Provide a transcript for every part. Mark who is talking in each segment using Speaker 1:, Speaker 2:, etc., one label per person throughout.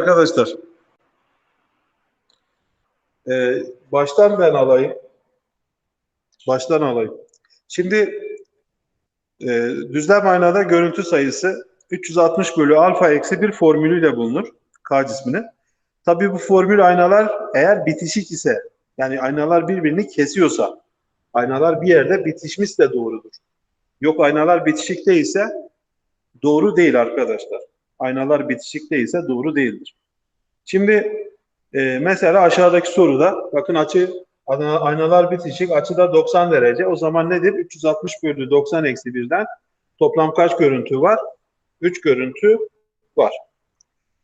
Speaker 1: Arkadaşlar, ee, baştan ben alayım. Baştan alayım. Şimdi e, düzlem aynada görüntü sayısı 360 bölü alfa eksi bir formülüyle bulunur. K cisminin. Tabii bu formül aynalar eğer bitişik ise yani aynalar birbirini kesiyorsa aynalar bir yerde bitişmişse doğrudur. Yok aynalar bitişik değilse doğru değil arkadaşlar. Aynalar bitişik değilse doğru değildir. Şimdi e, mesela aşağıdaki soruda bakın açı aynalar bitişik açı da 90 derece. O zaman nedir? 360 bölü 90 eksi 1'den toplam kaç görüntü var? 3 görüntü var.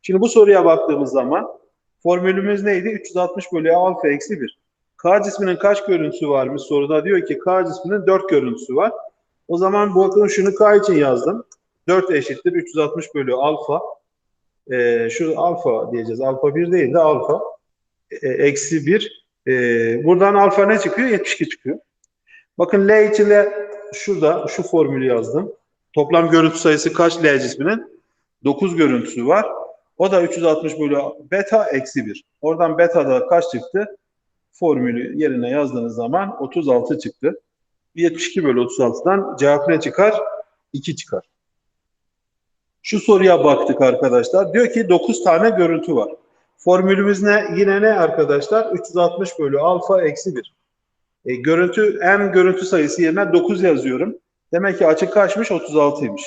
Speaker 1: Şimdi bu soruya baktığımız zaman formülümüz neydi? 360 bölü alfa eksi 1. K cisminin kaç görüntüsü varmış soruda diyor ki K cisminin 4 görüntüsü var. O zaman bakın şunu K için yazdım. 4 eşittir 360 bölü alfa. E, şu alfa diyeceğiz. Alfa 1 değil de alfa. E, eksi 1. E, buradan alfa ne çıkıyor? 72 çıkıyor. Bakın L için de şurada şu formülü yazdım. Toplam görüntü sayısı kaç L cisminin? 9 görüntüsü var. O da 360 bölü beta eksi 1. Oradan beta da kaç çıktı? Formülü yerine yazdığınız zaman 36 çıktı. 72 bölü 36'dan cevap ne çıkar? 2 çıkar. Şu soruya baktık arkadaşlar. Diyor ki 9 tane görüntü var. Formülümüz ne? Yine ne arkadaşlar? 360 bölü alfa eksi 1. E, görüntü, en görüntü sayısı yerine 9 yazıyorum. Demek ki açı kaçmış? 36'ymış.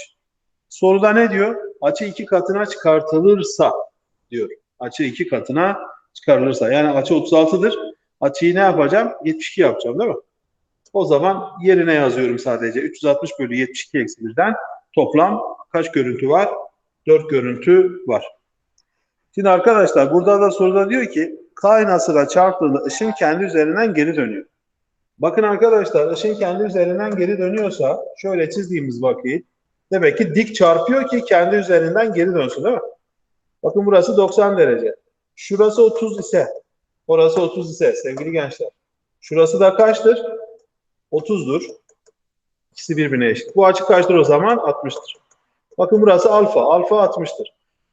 Speaker 1: Soruda ne diyor? Açı iki katına çıkartılırsa diyor. Açı iki katına çıkarılırsa. Yani açı 36'dır. Açıyı ne yapacağım? 72 yapacağım değil mi? O zaman yerine yazıyorum sadece. 360 bölü 72 eksi 1'den toplam kaç görüntü var? 4 görüntü var. Şimdi arkadaşlar burada da soruda diyor ki K aynasıyla çarptığında ışın kendi üzerinden geri dönüyor. Bakın arkadaşlar ışın kendi üzerinden geri dönüyorsa şöyle çizdiğimiz vakit demek ki dik çarpıyor ki kendi üzerinden geri dönsün değil mi? Bakın burası 90 derece. Şurası 30 ise orası 30 ise sevgili gençler. Şurası da kaçtır? 30'dur. İkisi birbirine eşit. Bu açı kaçtır o zaman? 60'tır. Bakın burası alfa. Alfa 60'tır.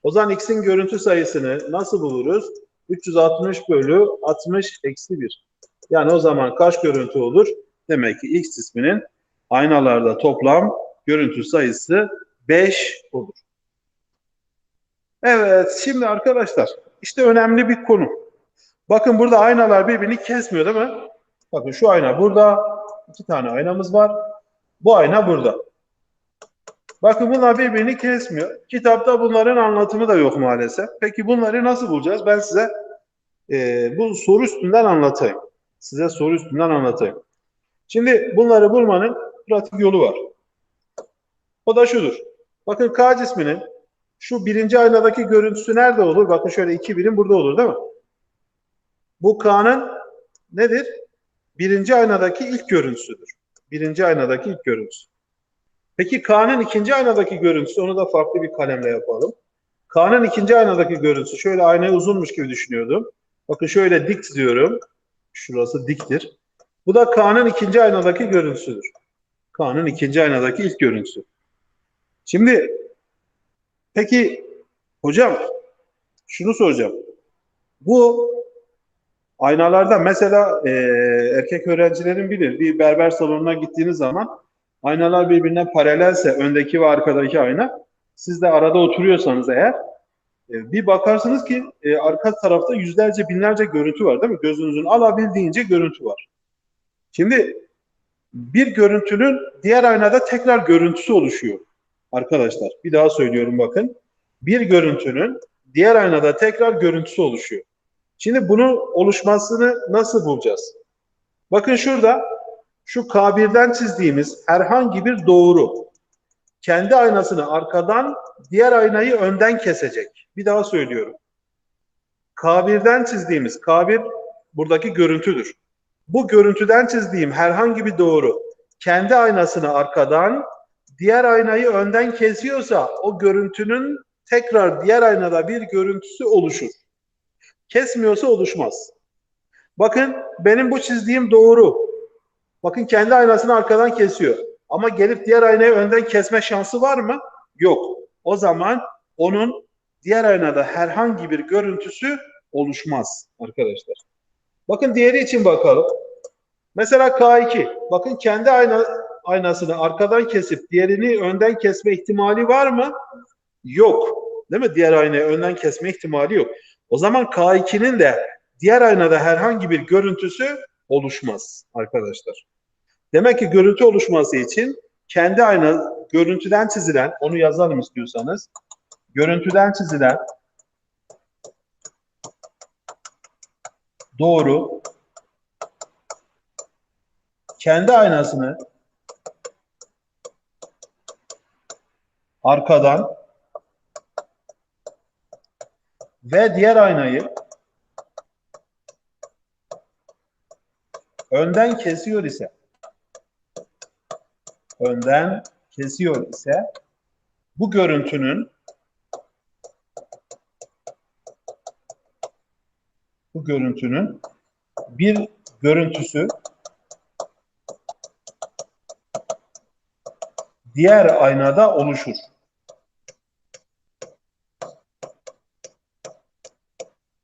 Speaker 1: O zaman x'in görüntü sayısını nasıl buluruz? 360 bölü 60 eksi 1. Yani o zaman kaç görüntü olur? Demek ki x cisminin aynalarda toplam görüntü sayısı 5 olur. Evet şimdi arkadaşlar işte önemli bir konu. Bakın burada aynalar birbirini kesmiyor değil mi? Bakın şu ayna burada. iki tane aynamız var. Bu ayna burada. Bakın bunlar birbirini kesmiyor. Kitapta bunların anlatımı da yok maalesef. Peki bunları nasıl bulacağız? Ben size e, bu soru üstünden anlatayım. Size soru üstünden anlatayım. Şimdi bunları bulmanın pratik yolu var. O da şudur. Bakın K cisminin şu birinci aynadaki görüntüsü nerede olur? Bakın şöyle iki birim burada olur değil mi? Bu K'nın nedir? Birinci aynadaki ilk görüntüsüdür. Birinci aynadaki ilk görüntüsü. Peki K'nın ikinci aynadaki görüntüsü onu da farklı bir kalemle yapalım. K'nın ikinci aynadaki görüntüsü şöyle aynayı uzunmuş gibi düşünüyordum. Bakın şöyle dik diyorum. Şurası diktir. Bu da K'nın ikinci aynadaki görüntüsüdür. K'nın ikinci aynadaki ilk görüntüsü. Şimdi peki hocam şunu soracağım. Bu aynalarda mesela e, erkek öğrencilerin bilir bir berber salonuna gittiğiniz zaman aynalar birbirine paralelse öndeki ve arkadaki ayna siz de arada oturuyorsanız eğer e, bir bakarsınız ki e, arka tarafta yüzlerce binlerce görüntü var değil mi? Gözünüzün alabildiğince görüntü var. Şimdi bir görüntünün diğer aynada tekrar görüntüsü oluşuyor. Arkadaşlar bir daha söylüyorum bakın. Bir görüntünün diğer aynada tekrar görüntüsü oluşuyor. Şimdi bunu oluşmasını nasıl bulacağız? Bakın şurada şu K1'den çizdiğimiz herhangi bir doğru kendi aynasını arkadan diğer aynayı önden kesecek. Bir daha söylüyorum. K1'den çizdiğimiz K1 buradaki görüntüdür. Bu görüntüden çizdiğim herhangi bir doğru kendi aynasını arkadan diğer aynayı önden kesiyorsa o görüntünün tekrar diğer aynada bir görüntüsü oluşur. Kesmiyorsa oluşmaz. Bakın benim bu çizdiğim doğru. Bakın kendi aynasını arkadan kesiyor. Ama gelip diğer aynayı önden kesme şansı var mı? Yok. O zaman onun diğer aynada herhangi bir görüntüsü oluşmaz arkadaşlar. Bakın diğeri için bakalım. Mesela K2. Bakın kendi ayna, aynasını arkadan kesip diğerini önden kesme ihtimali var mı? Yok. Değil mi? Diğer aynayı önden kesme ihtimali yok. O zaman K2'nin de diğer aynada herhangi bir görüntüsü oluşmaz arkadaşlar. Demek ki görüntü oluşması için kendi ayna görüntüden çizilen, onu yazalım istiyorsanız. Görüntüden çizilen doğru kendi aynasını arkadan ve diğer aynayı önden kesiyor ise önden kesiyor ise bu görüntünün bu görüntünün bir görüntüsü diğer aynada oluşur.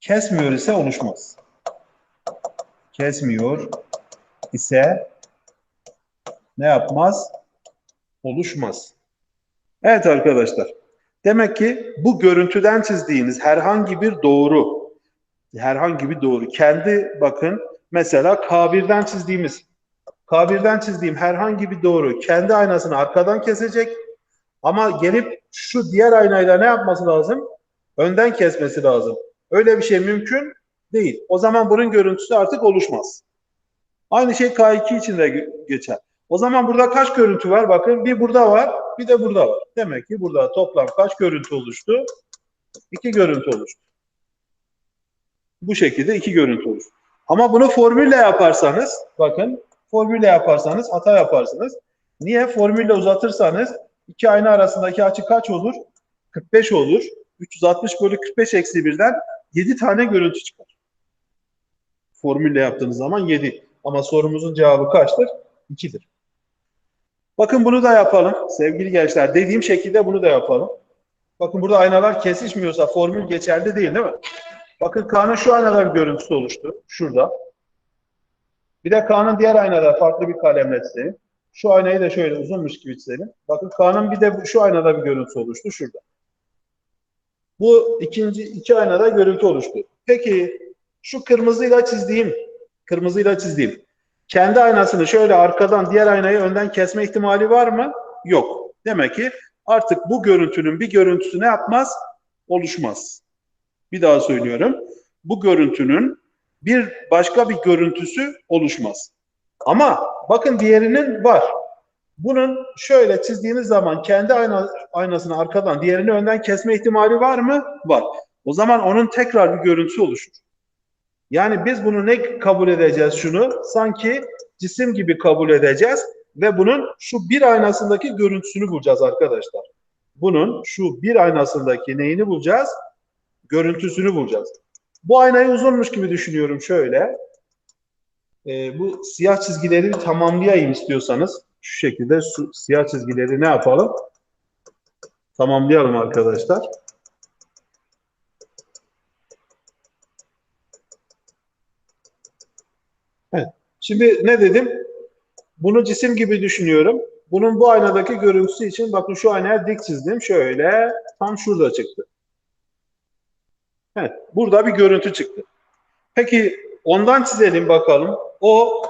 Speaker 1: Kesmiyor ise oluşmaz. Kesmiyor ise ne yapmaz? Oluşmaz. Evet arkadaşlar. Demek ki bu görüntüden çizdiğiniz herhangi bir doğru, herhangi bir doğru, kendi bakın mesela K1'den çizdiğimiz, K1'den çizdiğim herhangi bir doğru kendi aynasını arkadan kesecek ama gelip şu diğer aynayla ne yapması lazım? Önden kesmesi lazım. Öyle bir şey mümkün değil. O zaman bunun görüntüsü artık oluşmaz. Aynı şey K2 için de geçer. O zaman burada kaç görüntü var? Bakın bir burada var, bir de burada var. Demek ki burada toplam kaç görüntü oluştu? İki görüntü oluştu. Bu şekilde iki görüntü oluştu. Ama bunu formülle yaparsanız, bakın formülle yaparsanız hata yaparsınız. Niye? Formülle uzatırsanız iki ayna arasındaki açı kaç olur? 45 olur. 360 bölü 45 eksi 1'den 7 tane görüntü çıkar. Formülle yaptığınız zaman 7. Ama sorumuzun cevabı kaçtır? 2'dir. Bakın bunu da yapalım sevgili gençler. Dediğim şekilde bunu da yapalım. Bakın burada aynalar kesişmiyorsa formül geçerli değil değil mi? Bakın K'nın şu aynada bir görüntüsü oluştu. Şurada. Bir de K'nın diğer aynada farklı bir kalemle çizelim. Şu aynayı da şöyle uzunmuş gibi çizelim. Bakın K'nın bir de şu aynada bir görüntüsü oluştu. Şurada. Bu ikinci iki aynada görüntü oluştu. Peki şu kırmızıyla çizdiğim, kırmızıyla çizdiğim kendi aynasını şöyle arkadan diğer aynayı önden kesme ihtimali var mı? Yok. Demek ki artık bu görüntünün bir görüntüsü ne yapmaz? Oluşmaz. Bir daha söylüyorum. Bu görüntünün bir başka bir görüntüsü oluşmaz. Ama bakın diğerinin var. Bunun şöyle çizdiğiniz zaman kendi ayna, aynasını arkadan diğerini önden kesme ihtimali var mı? Var. O zaman onun tekrar bir görüntüsü oluşur. Yani biz bunu ne kabul edeceğiz şunu? Sanki cisim gibi kabul edeceğiz ve bunun şu bir aynasındaki görüntüsünü bulacağız arkadaşlar. Bunun şu bir aynasındaki neyini bulacağız? Görüntüsünü bulacağız. Bu aynayı uzunmuş gibi düşünüyorum şöyle. Ee, bu siyah çizgileri tamamlayayım istiyorsanız. Şu şekilde şu siyah çizgileri ne yapalım? Tamamlayalım arkadaşlar. Evet. Şimdi ne dedim? Bunu cisim gibi düşünüyorum. Bunun bu aynadaki görüntüsü için bakın şu aynaya dik çizdim. Şöyle tam şurada çıktı. Evet. Burada bir görüntü çıktı. Peki ondan çizelim bakalım. O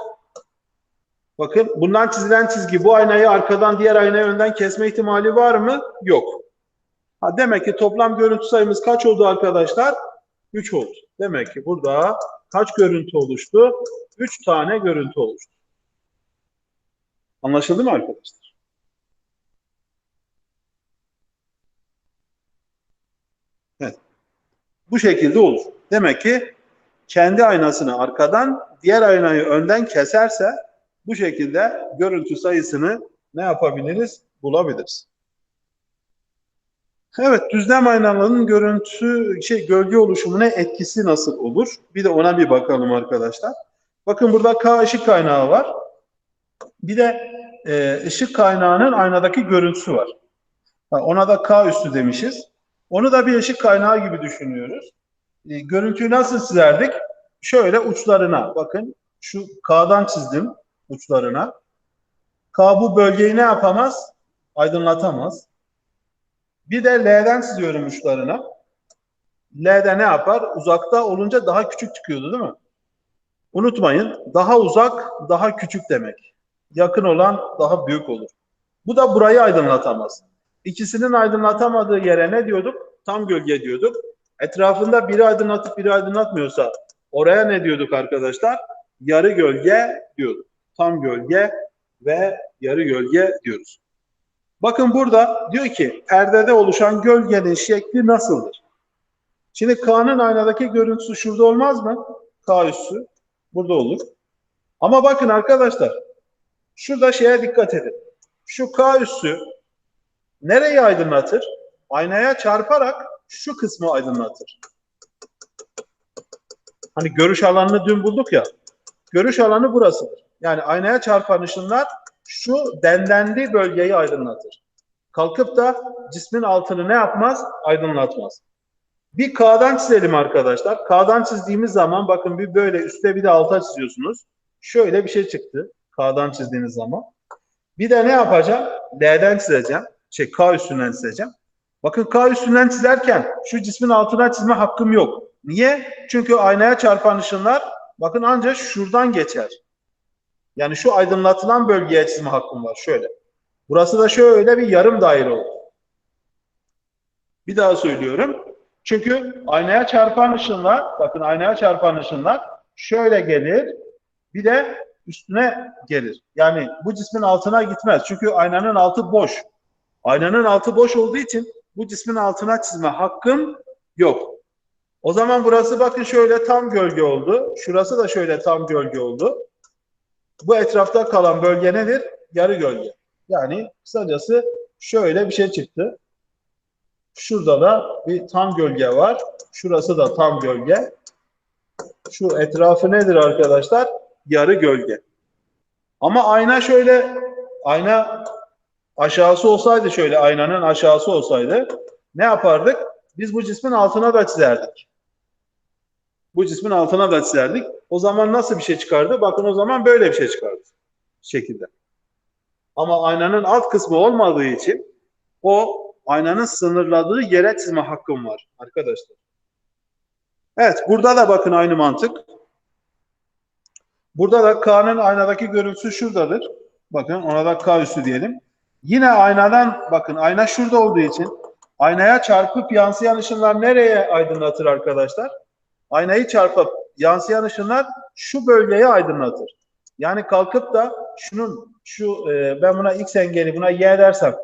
Speaker 1: bakın bundan çizilen çizgi bu aynayı arkadan diğer aynaya önden kesme ihtimali var mı? Yok. Ha, demek ki toplam görüntü sayımız kaç oldu arkadaşlar? 3 oldu. Demek ki burada kaç görüntü oluştu? 3 tane görüntü oluştu. Anlaşıldı mı arkadaşlar? Evet. Bu şekilde olur. Demek ki kendi aynasını arkadan, diğer aynayı önden keserse bu şekilde görüntü sayısını ne yapabiliriz? Bulabiliriz. Evet, düzlem aynalarının görüntü, şey, gölge oluşumuna etkisi nasıl olur? Bir de ona bir bakalım arkadaşlar. Bakın burada K ışık kaynağı var. Bir de e, ışık kaynağının aynadaki görüntüsü var. Ona da K üstü demişiz. Onu da bir ışık kaynağı gibi düşünüyoruz. E, görüntüyü nasıl çizerdik? Şöyle uçlarına bakın şu K'dan çizdim uçlarına. K bu bölgeyi ne yapamaz? Aydınlatamaz. Bir de L'den çiziyorum uçlarına. L'de ne yapar? Uzakta olunca daha küçük çıkıyordu değil mi? Unutmayın daha uzak daha küçük demek. Yakın olan daha büyük olur. Bu da burayı aydınlatamaz. İkisinin aydınlatamadığı yere ne diyorduk? Tam gölge diyorduk. Etrafında biri aydınlatıp biri aydınlatmıyorsa oraya ne diyorduk arkadaşlar? Yarı gölge diyorduk. Tam gölge ve yarı gölge diyoruz. Bakın burada diyor ki perdede oluşan gölgenin şekli nasıldır? Şimdi K'nın aynadaki görüntüsü şurada olmaz mı? K üssü burada olur. Ama bakın arkadaşlar şurada şeye dikkat edin. Şu K üssü nereyi aydınlatır? Aynaya çarparak şu kısmı aydınlatır. Hani görüş alanını dün bulduk ya. Görüş alanı burasıdır. Yani aynaya çarpan ışınlar şu dendenli bölgeyi aydınlatır. Kalkıp da cismin altını ne yapmaz? Aydınlatmaz. Bir K'dan çizelim arkadaşlar. K'dan çizdiğimiz zaman bakın bir böyle üstte bir de alta çiziyorsunuz. Şöyle bir şey çıktı. K'dan çizdiğiniz zaman. Bir de ne yapacağım? L'den çizeceğim. Şey K üstünden çizeceğim. Bakın K üstünden çizerken şu cismin altına çizme hakkım yok. Niye? Çünkü aynaya çarpan ışınlar bakın ancak şuradan geçer. Yani şu aydınlatılan bölgeye çizme hakkım var. Şöyle. Burası da şöyle bir yarım daire oldu. Bir daha söylüyorum. Çünkü aynaya çarpan ışınlar, bakın aynaya çarpan ışınlar şöyle gelir, bir de üstüne gelir. Yani bu cismin altına gitmez. Çünkü aynanın altı boş. Aynanın altı boş olduğu için bu cismin altına çizme hakkım yok. O zaman burası bakın şöyle tam gölge oldu. Şurası da şöyle tam gölge oldu. Bu etrafta kalan bölge nedir? Yarı gölge. Yani kısacası şöyle bir şey çıktı. Şurada da bir tam gölge var. Şurası da tam gölge. Şu etrafı nedir arkadaşlar? Yarı gölge. Ama ayna şöyle, ayna aşağısı olsaydı şöyle, aynanın aşağısı olsaydı ne yapardık? Biz bu cismin altına da çizerdik. Bu cismin altına da çizerdik. O zaman nasıl bir şey çıkardı? Bakın o zaman böyle bir şey çıkardı. Şekilde. Ama aynanın alt kısmı olmadığı için o aynanın sınırladığı yere çizme hakkım var arkadaşlar. Evet burada da bakın aynı mantık. Burada da K'nın aynadaki görüntüsü şuradadır. Bakın ona da K üssü diyelim. Yine aynadan bakın ayna şurada olduğu için aynaya çarpıp yansıyan ışınlar nereye aydınlatır arkadaşlar? Aynayı çarpıp yansıyan ışınlar şu bölgeyi aydınlatır. Yani kalkıp da şunun şu e, ben buna x engeli buna y dersem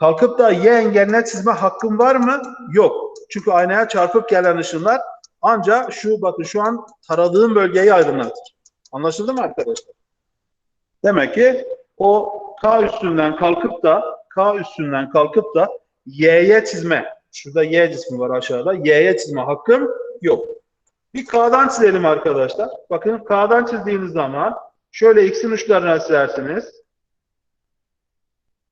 Speaker 1: kalkıp da y engeline çizme hakkım var mı? Yok. Çünkü aynaya çarpıp gelen ışınlar ancak şu bakın şu an taradığım bölgeyi aydınlatır. Anlaşıldı mı arkadaşlar? Demek ki o K üstünden kalkıp da K üstünden kalkıp da Y'ye çizme. Şurada Y cismi var aşağıda. Y'ye çizme hakkım yok. Bir K'dan çizelim arkadaşlar. Bakın K'dan çizdiğiniz zaman şöyle X'in uçlarına çizersiniz.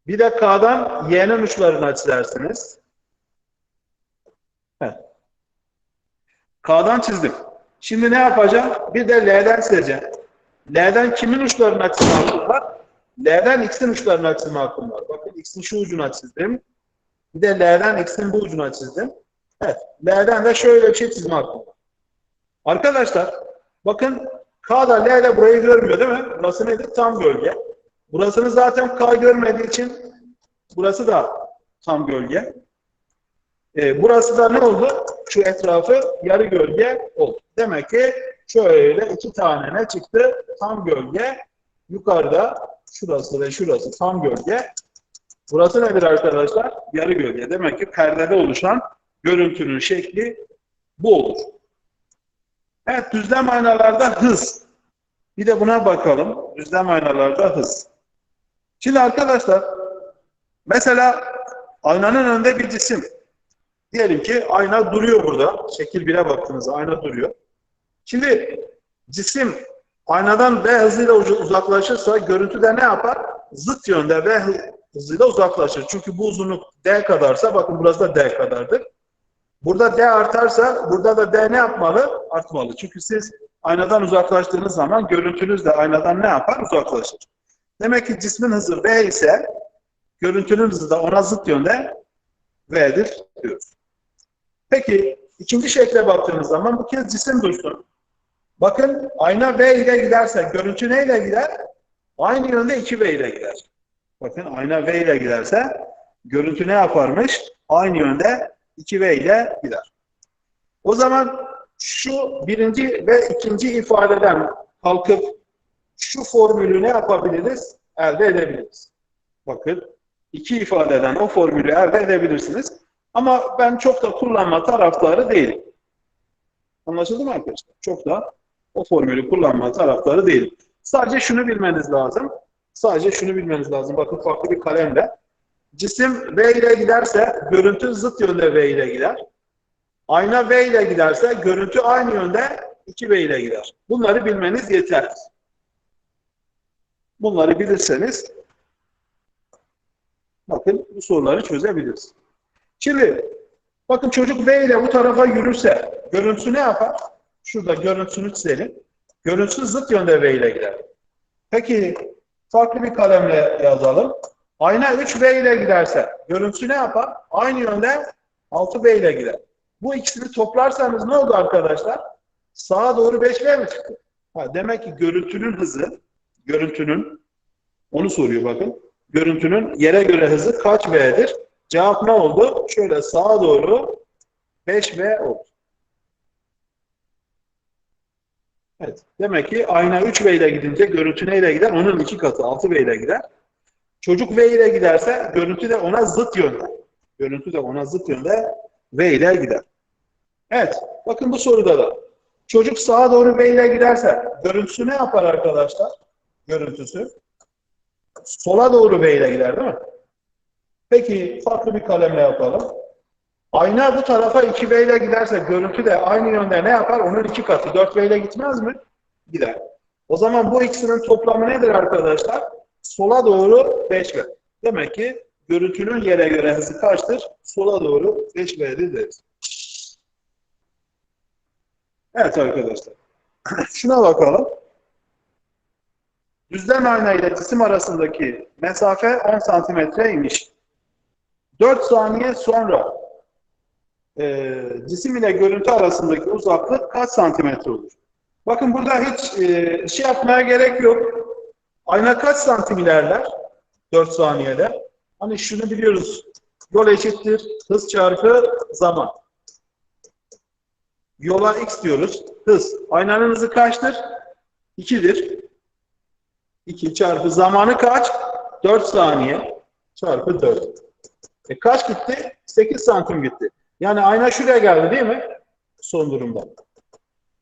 Speaker 1: Bir de K'dan Y'nin uçlarına çizersiniz. Evet. K'dan çizdim. Şimdi ne yapacağım? Bir de L'den çizeceğim. L'den kimin uçlarına çizme hakkım var? L'den X'in uçlarına çizme hakkım var. Bakın X'in şu ucuna çizdim. Bir de L'den X'in bu ucuna çizdim. Evet. L'den de şöyle bir şey çizme hakkım var. Arkadaşlar bakın K da L de burayı görmüyor değil mi? Burası nedir? Tam gölge. Burasını zaten K görmediği için burası da tam gölge. Ee, burası da ne oldu? Şu etrafı yarı gölge oldu. Demek ki şöyle iki tane ne çıktı? Tam gölge. Yukarıda şurası ve şurası tam gölge. Burası nedir arkadaşlar? Yarı gölge. Demek ki perdede oluşan görüntünün şekli bu olur. Evet düzlem aynalarda hız. Bir de buna bakalım. Düzlem aynalarda hız. Şimdi arkadaşlar mesela aynanın önünde bir cisim. Diyelim ki ayna duruyor burada. Şekil 1'e baktığınızda ayna duruyor. Şimdi cisim aynadan V hızıyla uzaklaşırsa görüntüde ne yapar? Zıt yönde V hızıyla uzaklaşır. Çünkü bu uzunluk D kadarsa bakın burası da D kadardır. Burada D artarsa burada da D ne yapmalı? Artmalı. Çünkü siz aynadan uzaklaştığınız zaman görüntünüz de aynadan ne yapar? Uzaklaşır. Demek ki cismin hızı V ise görüntünün hızı da ona zıt yönde V'dir diyoruz. Peki ikinci şekle baktığımız zaman bu kez cisim dursun. Bakın ayna V ile giderse görüntü neyle gider? Aynı yönde 2V ile gider. Bakın ayna V ile giderse görüntü ne yaparmış? Aynı yönde 2V ile gider. O zaman şu birinci ve ikinci ifadeden kalkıp şu formülü ne yapabiliriz? Elde edebiliriz. Bakın iki ifadeden o formülü elde edebilirsiniz. Ama ben çok da kullanma taraftarı değilim. Anlaşıldı mı arkadaşlar? Çok da o formülü kullanma taraftarı değilim. Sadece şunu bilmeniz lazım. Sadece şunu bilmeniz lazım. Bakın farklı bir kalemle. Cisim V ile giderse görüntü zıt yönde V ile gider. Ayna V ile giderse görüntü aynı yönde 2V ile gider. Bunları bilmeniz yeter. Bunları bilirseniz bakın bu soruları çözebiliriz. Şimdi bakın çocuk V ile bu tarafa yürürse görüntüsü ne yapar? Şurada görüntüsünü çizelim. Görüntüsü zıt yönde V ile gider. Peki farklı bir kalemle yazalım. Ayna 3V ile giderse görüntüsü ne yapar? Aynı yönde 6V ile gider. Bu ikisini toplarsanız ne oldu arkadaşlar? Sağa doğru 5V mi çıktı? Ha, demek ki görüntünün hızı, görüntünün, onu soruyor bakın. Görüntünün yere göre hızı kaç V'dir? Cevap ne oldu? Şöyle sağa doğru 5V oldu. Evet. Demek ki ayna 3V ile gidince görüntü neyle gider? Onun iki katı 6V ile gider. Çocuk V ile giderse görüntü de ona zıt yönde. Görüntü de ona zıt yönde V ile gider. Evet. Bakın bu soruda da. Çocuk sağa doğru V ile giderse görüntüsü ne yapar arkadaşlar? Görüntüsü. Sola doğru V ile gider değil mi? Peki farklı bir kalemle yapalım. Ayna bu tarafa 2V ile giderse görüntü de aynı yönde ne yapar? Onun iki katı. 4V ile gitmez mi? Gider. O zaman bu ikisinin toplamı nedir arkadaşlar? Sola doğru 5V. Demek ki görüntünün yere göre hızı kaçtır? Sola doğru 5V'dir deriz. Evet arkadaşlar. Şuna bakalım. Düzlem ayna ile cisim arasındaki mesafe 10 santimetreymiş. 4 saniye sonra e, cisim ile görüntü arasındaki uzaklık kaç santimetre olur? Bakın burada hiç e, şey yapmaya gerek yok. Ayna kaç santim ilerler? 4 saniyede. Hani şunu biliyoruz. Yol eşittir. Hız çarpı zaman. Yola x diyoruz. Hız. Aynanın hızı kaçtır? 2'dir. 2 çarpı zamanı kaç? 4 saniye çarpı 4. E kaç gitti? 8 santim gitti. Yani ayna şuraya geldi değil mi? Son durumda.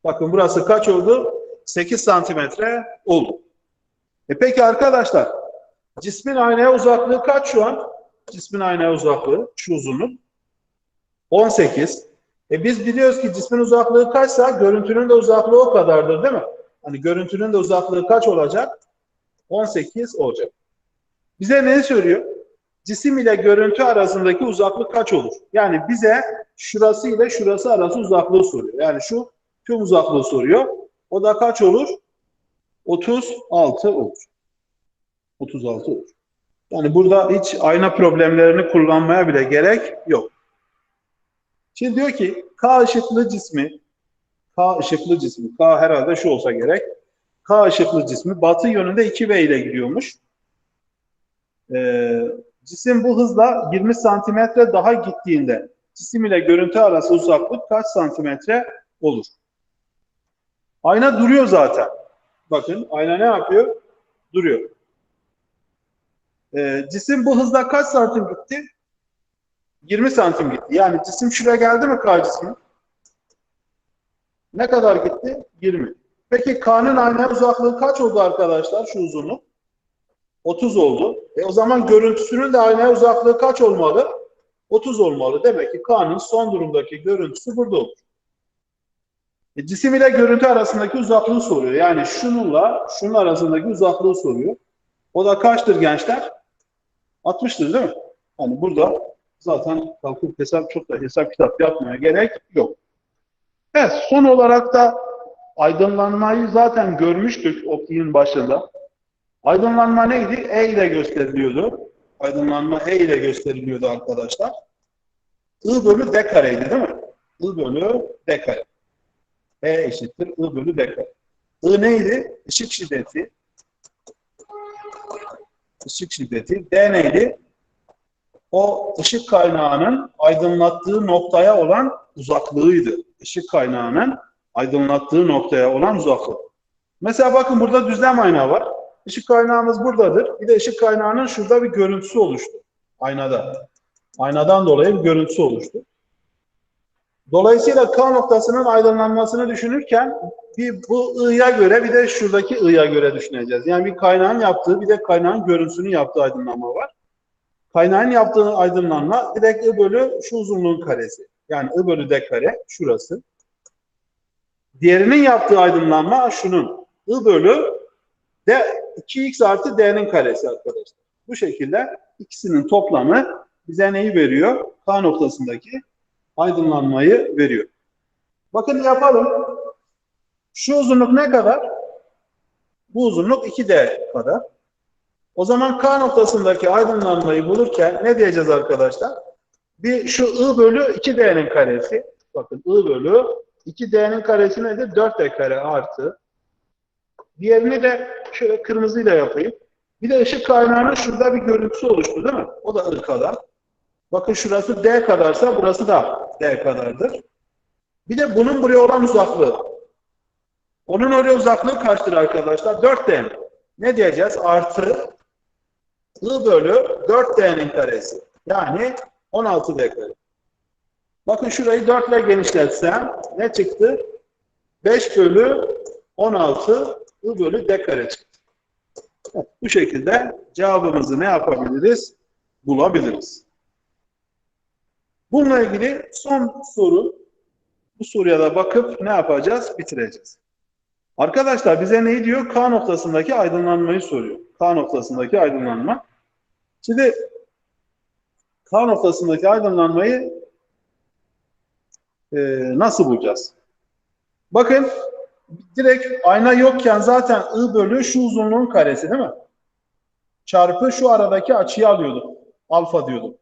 Speaker 1: Bakın burası kaç oldu? 8 santimetre oldu. E peki arkadaşlar cismin aynaya uzaklığı kaç şu an? Cismin aynaya uzaklığı şu uzunluk 18. E biz biliyoruz ki cismin uzaklığı kaçsa görüntünün de uzaklığı o kadardır değil mi? Hani görüntünün de uzaklığı kaç olacak? 18 olacak. Bize ne söylüyor? Cisim ile görüntü arasındaki uzaklık kaç olur? Yani bize şurası ile şurası arası uzaklığı soruyor. Yani şu tüm uzaklığı soruyor. O da kaç olur? 36 olur. 36 olur. Yani burada hiç ayna problemlerini kullanmaya bile gerek yok. Şimdi diyor ki K ışıklı cismi K ışıklı cismi K herhalde şu olsa gerek. K ışıklı cismi batı yönünde 2V ile gidiyormuş. Ee, cisim bu hızla 20 santimetre daha gittiğinde cisim ile görüntü arası uzaklık kaç santimetre olur? Ayna duruyor zaten. Bakın ayna ne yapıyor? Duruyor. Ee, cisim bu hızla kaç santim gitti? 20 santim gitti. Yani cisim şuraya geldi mi K cismi? Ne kadar gitti? 20. Peki K'nın aynaya uzaklığı kaç oldu arkadaşlar şu uzunluk? 30 oldu. E o zaman görüntüsünün de aynaya uzaklığı kaç olmalı? 30 olmalı. Demek ki K'nın son durumdaki görüntüsü burada olur. E, cisim ile görüntü arasındaki uzaklığı soruyor. Yani şununla şunun arasındaki uzaklığı soruyor. O da kaçtır gençler? 60'tır değil mi? Hani burada zaten kalkıp hesap çok da hesap kitap yapmaya gerek yok. Evet, son olarak da aydınlanmayı zaten görmüştük optiğin başında. Aydınlanma neydi? E ile gösteriliyordu. Aydınlanma E ile gösteriliyordu arkadaşlar. I bölü D kareydi değil mi? I bölü D kare. E eşittir I bölü D kare. I neydi? Işık şiddeti. Işık şiddeti. D neydi? O ışık kaynağının aydınlattığı noktaya olan uzaklığıydı. Işık kaynağının aydınlattığı noktaya olan uzaklık. Mesela bakın burada düzlem ayna var. Işık kaynağımız buradadır. Bir de ışık kaynağının şurada bir görüntüsü oluştu. Aynada. Aynadan dolayı bir görüntüsü oluştu. Dolayısıyla K noktasının aydınlanmasını düşünürken bir bu I'ya göre bir de şuradaki I'ya göre düşüneceğiz. Yani bir kaynağın yaptığı bir de kaynağın görüntüsünü yaptığı aydınlanma var. Kaynağın yaptığı aydınlanma direkt I bölü şu uzunluğun karesi. Yani I bölü D kare şurası. Diğerinin yaptığı aydınlanma şunun. I bölü D 2x artı D'nin karesi arkadaşlar. Bu şekilde ikisinin toplamı bize neyi veriyor? K noktasındaki aydınlanmayı veriyor. Bakın yapalım. Şu uzunluk ne kadar? Bu uzunluk 2D kadar. O zaman K noktasındaki aydınlanmayı bulurken ne diyeceğiz arkadaşlar? Bir şu I bölü 2D'nin karesi. Bakın I bölü 2D'nin karesi nedir? 4D kare artı. Diğerini de şöyle kırmızıyla yapayım. Bir de ışık kaynağının şurada bir görüntüsü oluştu değil mi? O da I kadar. Bakın şurası D kadarsa burası da D kadardır. Bir de bunun buraya olan uzaklığı. Onun oraya uzaklığı kaçtır arkadaşlar? 4D. Ne diyeceğiz? Artı I bölü 4D'nin karesi. Yani 16D kare. Bakın şurayı 4 ile genişletsem ne çıktı? 5 bölü 16 I bölü D kare çıktı. Bu şekilde cevabımızı ne yapabiliriz? Bulabiliriz. Bununla ilgili son soru. Bu soruya da bakıp ne yapacağız? Bitireceğiz. Arkadaşlar bize ne diyor? K noktasındaki aydınlanmayı soruyor. K noktasındaki aydınlanma. Şimdi K noktasındaki aydınlanmayı e, nasıl bulacağız? Bakın direkt ayna yokken zaten I bölü şu uzunluğun karesi değil mi? Çarpı şu aradaki açıyı alıyorduk. Alfa diyorduk.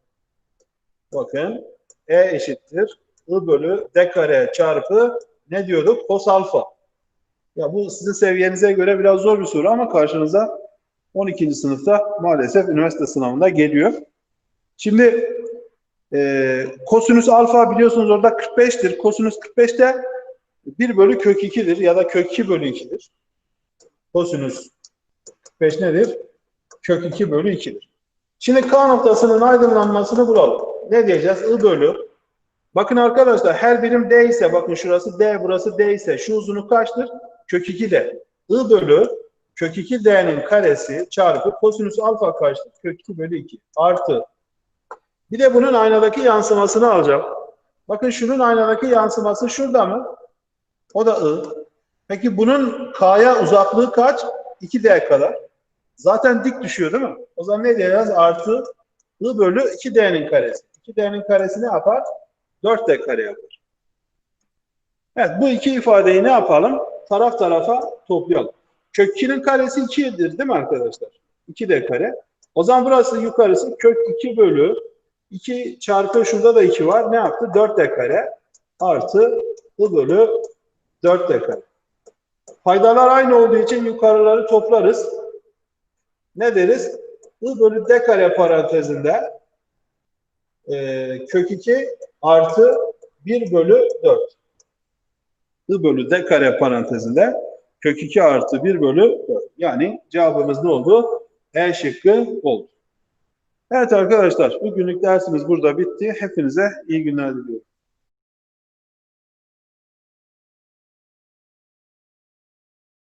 Speaker 1: Bakın E eşittir. I bölü D kare çarpı ne diyorduk? Kos alfa. Ya bu sizin seviyenize göre biraz zor bir soru ama karşınıza 12. sınıfta maalesef üniversite sınavında geliyor. Şimdi e, kosinüs alfa biliyorsunuz orada 45'tir. Kosinüs 45 de 1 bölü kök 2'dir ya da kök 2 bölü 2'dir. Kosinüs 45 nedir? Kök 2 bölü 2'dir. Şimdi K noktasının aydınlanmasını bulalım. Ne diyeceğiz? I bölü. Bakın arkadaşlar her birim D ise bakın şurası D burası D ise şu uzunluk kaçtır? Kök 2 D. I bölü kök 2 D'nin karesi çarpı kosinüs alfa kaçtır? Kök 2 bölü 2 artı. Bir de bunun aynadaki yansımasını alacağım. Bakın şunun aynadaki yansıması şurada mı? O da I. Peki bunun K'ya uzaklığı kaç? 2D kadar. Zaten dik düşüyor değil mi? O zaman ne diyeceğiz? Artı I bölü 2D'nin karesi. 2D'nin karesi ne yapar? 4D kare yapar. Evet bu iki ifadeyi ne yapalım? Taraf tarafa toplayalım. Kök 2'nin karesi 2'dir değil mi arkadaşlar? 2D kare. O zaman burası yukarısı kök 2 bölü 2 çarpı şurada da 2 var. Ne yaptı? 4D kare artı I bölü 4D kare. Paydalar aynı olduğu için yukarıları toplarız. Ne deriz? I bölü D kare parantezinde e, kök 2 artı 1 bölü 4. I bölü D kare parantezinde kök 2 artı 1 bölü 4. Yani cevabımız ne oldu? E şıkkı oldu. Evet arkadaşlar bugünlük dersimiz burada bitti. Hepinize iyi günler diliyorum.